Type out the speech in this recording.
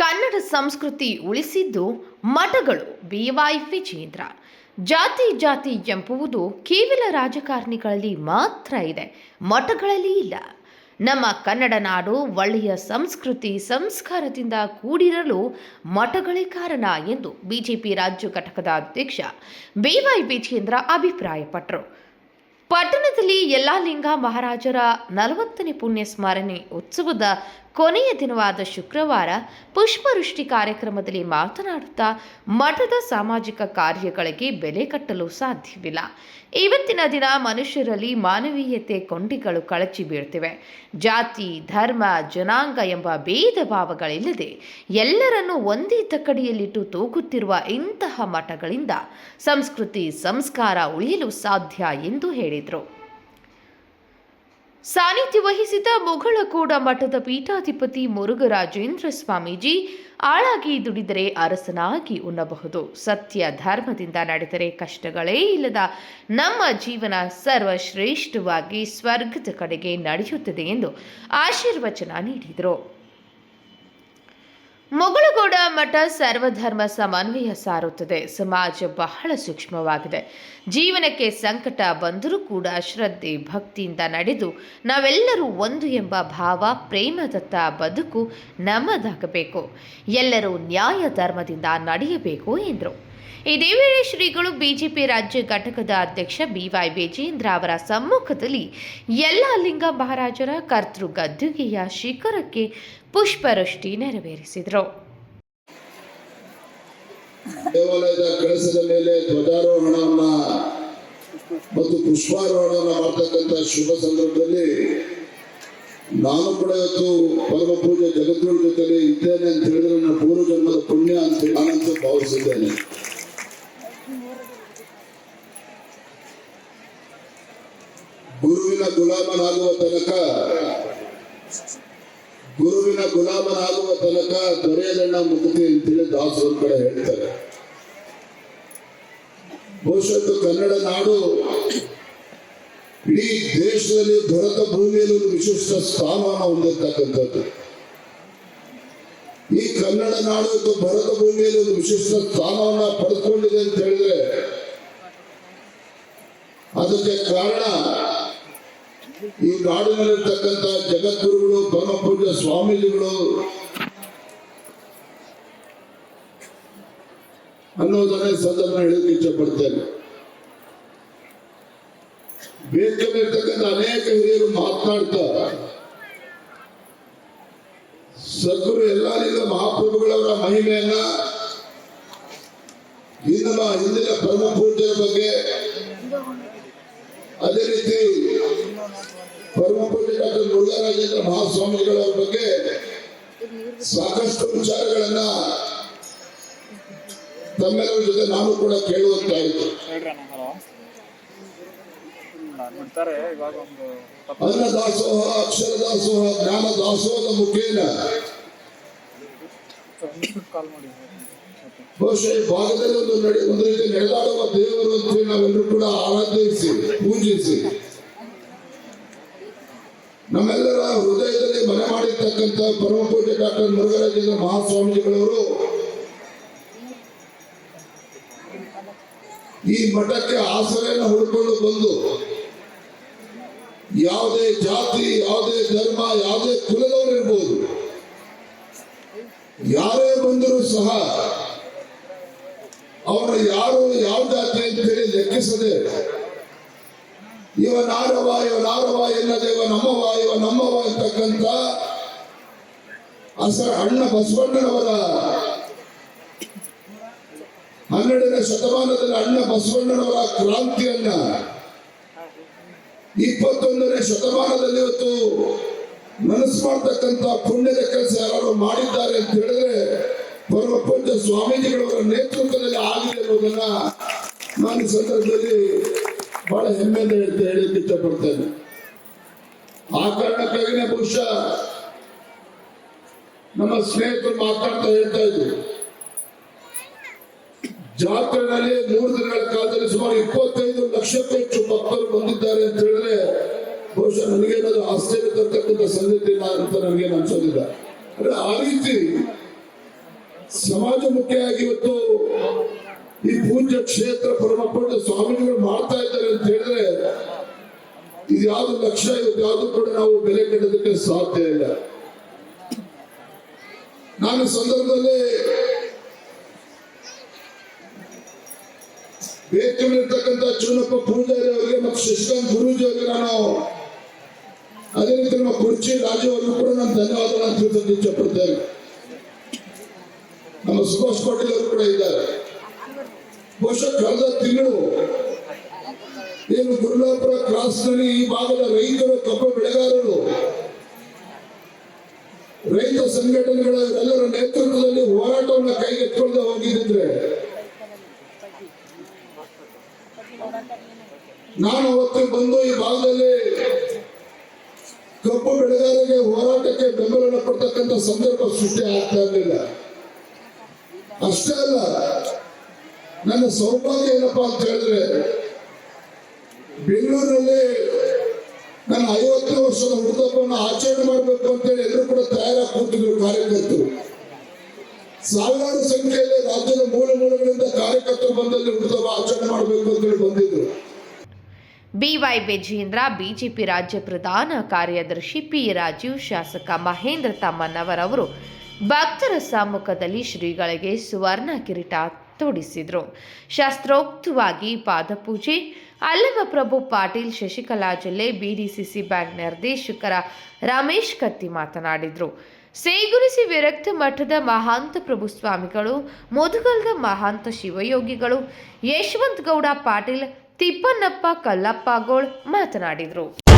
ಕನ್ನಡ ಸಂಸ್ಕೃತಿ ಉಳಿಸಿದ್ದು ಮಠಗಳು. ಬಿವೈ ವಿಜೇಂದ್ರ ಜಾತಿ ಜಾತಿ ಎಂಬುವುದು ಕೇವಲ ರಾಜಕಾರಣಿಗಳಲ್ಲಿ ಮಾತ್ರ ಇದೆ. ಮಠಗಳಲ್ಲಿ ಇಲ್ಲ. ನಮ್ಮ ಕನ್ನಡ ನಾಡು ಒಳ್ಳೆಯ ಸಂಸ್ಕೃತಿ ಸಂಸ್ಕಾರದಿಂದ ಕೂಡಿರಲು ಮಠಗಳೇ ಕಾರಣ ಎಂದು ಬಿಜೆಪಿ ರಾಜ್ಯ ಘಟಕದ ಅಧ್ಯಕ್ಷ ಬಿವೈ ವಿಜೇಂದ್ರ ಅಭಿಪ್ರಾಯಪಟ್ಟರು. ಪಟ್ಟಣದಲ್ಲಿ ಯಲ್ಲಾಲಿಂಗ ಮಹಾರಾಜರ ನಲವತ್ತನೇ ಪುಣ್ಯ ಸ್ಮರಣೆ ಉತ್ಸವದ ಕೊನೆಯ ದಿನವಾದ ಶುಕ್ರವಾರ ಪುಷ್ಪವೃಷ್ಟಿ ಕಾರ್ಯಕ್ರಮದಲ್ಲಿ ಮಾತನಾಡುತ್ತಾ ಮಠದ ಸಾಮಾಜಿಕ ಕಾರ್ಯಗಳಿಗೆ ಬೆಲೆ ಕಟ್ಟಲು ಸಾಧ್ಯವಿಲ್ಲ. ಇವತ್ತಿನ ದಿನ ಮನುಷ್ಯರಲ್ಲಿ ಮಾನವೀಯತೆ ಕೊಂಡಿಗಳು ಕಳಚಿ ಬೀಳ್ತಿವೆ. ಜಾತಿ, ಧರ್ಮ, ಜನಾಂಗ ಎಂಬ ಭೇದ ಭಾವಗಳಿಲ್ಲದೆ ಎಲ್ಲರನ್ನೂ ಒಂದೇ ತಕ್ಕಡಿಯಲ್ಲಿಟ್ಟು ತೂಗುತ್ತಿರುವ ಇಂತಹ ಮಠಗಳಿಂದ ಸಂಸ್ಕೃತಿ, ಸಂಸ್ಕಾರ ಉಳಿಯಲು ಸಾಧ್ಯ ಎಂದು ಹೇಳಿದರು. ಸಾನ್ನಿಧ್ಯ ವಹಿಸಿದ ಮುಗಳಕೋಡ ಮಠದ ಪೀಠಾಧಿಪತಿ ಮುರುಘರಾಜೇಂದ್ರ ಸ್ವಾಮೀಜಿ ಆಳಾಗಿ ದುಡಿದರೆ ಅರಸನಾಗಿ ಉಣ್ಣಬಹುದು. ಸತ್ಯ ಧರ್ಮದಿಂದ ನಡೆದರೆ ಕಷ್ಟಗಳೇ ಇಲ್ಲದ ನಮ್ಮ ಜೀವನ ಸರ್ವಶ್ರೇಷ್ಠವಾಗಿ ಸ್ವರ್ಗದ ಕಡೆಗೆ ನಡೆಯುತ್ತದೆ ಎಂದು ಆಶೀರ್ವಚನ ನೀಡಿದರು. ಮೊಗಳಗೌಡ ಮಠ ಸರ್ವಧರ್ಮ ಸಮನ್ವಯ ಸಾರುತ್ತದೆ. ಸಮಾಜ ಬಹಳ ಸೂಕ್ಷ್ಮವಾಗಿದೆ. ಜೀವನಕ್ಕೆ ಸಂಕಟ ಬಂದರೂ ಕೂಡ ಶ್ರದ್ಧೆ, ಭಕ್ತಿಯಿಂದ ನಡೆದು ನಾವೆಲ್ಲರೂ ಒಂದು ಎಂಬ ಭಾವ, ಪ್ರೇಮದತ್ತ ಬದುಕು ನಮ್ಮದಾಗಬೇಕು. ಎಲ್ಲರೂ ನ್ಯಾಯ ಧರ್ಮದಿಂದ ನಡೆಯಬೇಕು ಎಂದರು. ಇದೇ ವೇಳೆ ಶ್ರೀಗಳು ಬಿಜೆಪಿ ರಾಜ್ಯ ಘಟಕದ ಅಧ್ಯಕ್ಷ ಬಿವೈ ವಿಜೇಂದ್ರ ಅವರ ಸಮ್ಮುಖದಲ್ಲಿ ಎಲ್ಲ ಲಿಂಗ ಮಹಾರಾಜರ ಕರ್ತೃ ಗದ್ದುಗೆಯ ಶಿಖರಕ್ಕೆ ಪುಷ್ಪವೃಷ್ಟಿ ನೆರವೇರಿಸಿದರು. ದೇವಾಲಯದ ಕಳಸದ ಮೇಲೆ ಧ್ವಜಾರೋಹಣವನ್ನ ಮತ್ತು ಪುಷ್ಪಾರೋಹಣವನ್ನ ಮಾಡ್ತಕ್ಕಂಥ ಶುಭ ಸಂದರ್ಭದಲ್ಲಿ ನಾನು ಕೂಡ ಇವತ್ತು ಪರಮ ಪೂಜೆ ಜಗದ್ಗುರು ಜೊತೆಲಿ ಇದ್ದೇನೆ ಅಂತ ಹೇಳಿದ್ರೆ ನನ್ನ ಪೂರ್ವ ಜನ್ಮದ ಪುಣ್ಯ ಅಂತ ನಾನಂತೂ ಭಾವಿಸಿದ್ದೇನೆ. ಗುರುವಿನ ಗುಲಾಮನಾಗುವ ತನಕ, ಗುರುವಿನ ಗುಲಾಮನಾಗುವ ತನಕ ದೊರೆಯದಣ್ಣ ಮುಕ್ತಿ ಅಂತೇಳಿ ದಾಸರ ಕಡೆ ಹೇಳ್ತಾರೆ. ಬಹುಶಃ ಕನ್ನಡ ನಾಡು ಇಡೀ ದೇಶದಲ್ಲಿ ದೊರೆತ ಭೂಮಿಯಲ್ಲಿ ಒಂದು ವಿಶಿಷ್ಟ ಸ್ಥಾನವನ್ನು ಹೊಂದಿರ್ತಕ್ಕಂಥದ್ದು. ಈ ಕನ್ನಡ ನಾಡು ಇದು ಭರತ ಭೂಮಿಯಲ್ಲಿ ಒಂದು ವಿಶಿಷ್ಟ ಸ್ಥಾನವನ್ನ ಪಡೆದುಕೊಂಡಿದೆ ಅಂತ ಹೇಳಿದ್ರೆ, ಅದಕ್ಕೆ ಕಾರಣ ಈ ನಾಡಿನಲ್ಲಿರ್ತಕ್ಕಂಥ ಜಗದ್ಗುರುಗಳು ಪರಮ ಪೂಜ್ಯ ಸ್ವಾಮೀಜಿಗಳು ಅನ್ನೋದನ್ನೇ ಸಂದರ್ಭ ಹೇಳಕ್ಕೆ ಇಚ್ಛೆ ವೇದಿಕೆಯಲ್ಲಿರ್ತಕ್ಕಂಥ ಅನೇಕ ಹಿರಿಯರು ಮಾತನಾಡ್ತಾ, ಸದ್ಗುರು ಎಲ್ಲರಿಗ ಮಹಾಪ್ರಭುಗಳವರ ಮಹಿಮೆಯನ್ನ ಹಿಂದಿನ ಹಿಂದಿನ ಪರಮ ಬಗ್ಗೆ ಅದೇ ರೀತಿ ಪರಮ ಪೂಜ್ಯ ಡಾಕ್ಟರ್ ಮುರುಘರಾಜೇಂದ್ರ ಮಹಾಸ್ವಾಮಿಗಳ ಬಗ್ಗೆ ಸಾಕಷ್ಟು ವಿಚಾರಗಳನ್ನ ತಮ್ಮೆಲ್ಲರ ಜೊತೆ ನಾನು ಕೂಡ ಕೇಳುವಂತಾಯಿತು. ಅನ್ನ ದಾಸೋಹ, ಅಕ್ಷರ ದಾಸೋಹ, ಜ್ಞಾನ ದಾಸೋಹದ ಮುಖೇನ ಬಹುಶಃ ಈ ಭಾಗದಲ್ಲಿ ಒಂದು ನಡೆ ಒಂದು ರೀತಿ ನಡೆದಾಡುವ ದೇವರು ಅಂತ ಹೇಳಿ ನಾವೆಲ್ಲರೂ ಕೂಡ ಆರಾಧಿಸಿ, ಪೂಜಿಸಿ. ನಮ್ಮೆಲ್ಲರ ಹೃದಯದಲ್ಲಿ ಮನೆ ಮಾಡಿರ್ತಕ್ಕಂಥ ಪರಮ ಪೂಜ್ಯ ಡಾಕ್ಟರ್ ಮುರುಘರಾಜೇಂದ್ರ ಮಹಾಸ್ವಾಮಿಗಳವರು ಈ ಮಠಕ್ಕೆ ಆಸರೆಯನ್ನು ಹುಡ್ಕೊಂಡು ಬಂದು ಯಾವುದೇ ಜಾತಿ, ಯಾವುದೇ ಧರ್ಮ, ಯಾವುದೇ ಕುಲದವರು ಇರ್ಬೋದು ಯಾರೇ ಬಂದರೂ ಸಹ ಅವರು ಯಾರು ಯಾವ ಜಾತಿ ಅಂತ ಹೇಳಿ ಲೆಕ್ಕಿಸದೆ, ಇವ ನಾರವ ಇವ ನಾರವ ಎನ್ನದೆ, ಇವ ನಮ್ಮವ ಇವ ನಮ್ಮವ ಅಂತಕ್ಕಂಥ ಅಸ ಅಣ್ಣ ಬಸವಣ್ಣನವರ ಹನ್ನೆರಡನೇ ಶತಮಾನದಲ್ಲಿ ಅಣ್ಣ ಬಸವಣ್ಣನವರ ಕ್ರಾಂತಿಯನ್ನ ಇಪ್ಪತ್ತೊಂದನೇ ಶತಮಾನದಲ್ಲಿ ಇವತ್ತು ಮನಸ್ಸು ಮಾಡ್ತಕ್ಕಂಥ ಪುಣ್ಯದ ಕೆಲಸ ಯಾರು ಮಾಡಿದ್ದಾರೆ ಅಂತ ಹೇಳಿದ್ರೆ ಪೂಜ್ಯ ಸ್ವಾಮೀಜಿಗಳವರ ನೇತೃತ್ವದಲ್ಲಿ ಆಗಿದೆ ಅನ್ನೋದನ್ನ ನಾನು ಸಂದರ್ಭದಲ್ಲಿ ಬಹಳ ಹೆಮ್ಮೆಯಿಂದ ಹೇಳ್ತಾ ಹೇಳಲಿಕ್ಕೆ ಇಷ್ಟಪಡ್ತೇನೆ. ಆ ಕಾರಣಕ್ಕಾಗಿನೇ ಬಹುಶಃ ನಮ್ಮ ಸ್ನೇಹಿತರು ಮಾತಾಡ್ತಾ ಹೇಳ್ತಾ ಇದ್ರು. ಜಾತ್ರೆನಲ್ಲಿ ಮೂರು ದಿನಗಳ ಕಾಲದಲ್ಲಿ ಸುಮಾರು ಇಪ್ಪತ್ತೈದು ಲಕ್ಷಕ್ಕೂ ಹೆಚ್ಚು ಭಕ್ತರು ಬಂದಿದ್ದಾರೆ ಅಂತ ಹೇಳಿದ್ರೆ ಬಹುಶಃ ನನಗೇನಾದ್ರೂ ಆಶ್ಚರ್ಯ ತರ್ತಕ್ಕಂಥ ಸಂಗತಿ ಇಲ್ಲ ಅಂತ ನನಗೇನು ಅನ್ಸೋದಿಲ್ಲ. ಅಂದ್ರೆ ಆ ರೀತಿ ಸಮಾಜಮುಖಿಯಾಗಿ ಇವತ್ತು ಈ ಪೂಜ್ಯ ಕ್ಷೇತ್ರ ಪರಮಪಟ್ಟು ಸ್ವಾಮಿಗಳು ಮಾಡ್ತಾ ಇದ್ದಾರೆ ಅಂತ ಹೇಳಿದ್ರೆ, ಇದು ಯಾವ್ದು ಲಕ್ಷ್ಯ, ಇವತ್ತು ಯಾವ್ದು ಕೂಡ ನಾವು ಬೆಲೆ ಕಟ್ಟೋದಕ್ಕೆ ಸಾಧ್ಯ ಇಲ್ಲ. ನಾನು ಸಂದರ್ಭದಲ್ಲಿ ವೇದಿಕೆಯಲ್ಲಿರ್ತಕ್ಕಂಥ ಚೂನಪ್ಪ ಪೂಜಾರಿ ಅವರಿಗೆ ಮತ್ತು ಶಶಿಕಾಂತ್ ಗುರೂಜಿ ಅವರಿಗೆ ನಾನು ಅದೇ ರೀತಿ ನಮ್ಮ ಕುರ್ಚಿ ರಾಜು ಕೂಡ ನಾನು ಧನ್ಯವಾದಗಳನ್ನು ಇಚ್ಛಪಡ್ತೇನೆ ನಮ್ಮ ಸುಭಾಷ್ ಪಾಟೀಲ್ ಅವರು ಕೂಡ ಇದ್ದಾರೆ. ಬಹುಶಃ ಕಳೆದ ತಿಂಗಳು ಏನು ಗುರುಲಾಪುರ ಕ್ರಾಸ್ನಲ್ಲಿ ಈ ಭಾಗದ ರೈತರು ಕಬ್ಬು ಬೆಳೆಗಾರರು, ರೈತ ಸಂಘಟನೆಗಳ ಎಲ್ಲರ ನೇತೃತ್ವದಲ್ಲಿ ಹೋರಾಟವನ್ನು ಕೈಗೆತ್ತಿಕೊಂಡು ಹೋಗಿದ್ರೆ ನಾನು ಅವತ್ತು ಬಂದು ಈ ಭಾಗದಲ್ಲಿ ಕಬ್ಬು ಬೆಳೆಗಾರರಿಗೆ ಹೋರಾಟಕ್ಕೆ ಬೆಂಬಲ ಕೊಡ್ತಕ್ಕಂಥ ಸಂದರ್ಭ ಸೃಷ್ಟಿ ಆಗ್ತಾ ಇರಲಿಲ್ಲ. ಅಷ್ಟೇ ಅಲ್ಲ, ನನ್ನ ಸೌಭಾಗ್ಯ ಏನಪ್ಪಾ ಅಂತ ಹೇಳಿದ್ರೆ ಬೆಂಗಳೂರಿನಲ್ಲಿ ನನ್ನ ಐವತ್ತನೇ ವರ್ಷದ ಹುಟ್ಟುಹಬ್ಬವನ್ನು ಆಚರಣೆ ಮಾಡಬೇಕು ಅಂತೇಳಿ ಎಲ್ಲರೂ ಕೂಡ ತಯಾರಾಗಿ ಕೂತಿದ್ರು ಕಾರ್ಯಕರ್ತರು. ಸಾವಿರಾರು ಸಂಖ್ಯೆಯಲ್ಲಿ ರಾಜ್ಯದ ಮೂಲ ಮೂಲಗಳಿಂದ ಕಾರ್ಯಕರ್ತರು ಬಂದಲ್ಲಿ ಹುಟ್ಟುಹಬ್ಬ ಆಚರಣೆ ಮಾಡಬೇಕು ಅಂತೇಳಿ ಬಂದಿದ್ರು. ಬಿವೈ ವಿಜೇಂದ್ರ ಬಿಜೆಪಿ ರಾಜ್ಯ ಪ್ರಧಾನ ಕಾರ್ಯದರ್ಶಿ ಪಿ ರಾಜೀವ್, ಶಾಸಕ ಮಹೇಂದ್ರ ತಮ್ಮಣ್ಣವರವರು ಭಕ್ತರ ಸಮ್ಮುಖದಲ್ಲಿ ಶ್ರೀಗಳಿಗೆ ಸುವರ್ಣ ಕಿರೀಟ ತೊಡಿಸಿದರು. ಶಾಸ್ತ್ರೋಕ್ತವಾಗಿ ಪಾದಪೂಜೆ ಅಲ್ಲಮಪ್ರಭು ಪಾಟೀಲ್ ಶಶಿಕಲಾ ಜಿಲ್ಲೆ ಬಿಡಿಸಿಸಿ ಬ್ಯಾಂಕ್ ನಿರ್ದೇಶಕರ ರಮೇಶ್ ಕತ್ತಿ ಮಾತನಾಡಿದರು. ಸೇಗುರಿಸಿ ವಿರಕ್ತ ಮಠದ ಮಹಾಂತ ಪ್ರಭು ಸ್ವಾಮಿಗಳು, ಮುದುಗಲ್ದ ಮಹಾಂತ ಶಿವಯೋಗಿಗಳು ಯಶವಂತ ಗೌಡ ಪಾಟೀಲ್, ತಿಪ್ಪನಪ್ಪ ಕಲ್ಲಪ್ಪಗೋಳ್ ಮಾತನಾಡಿದರು.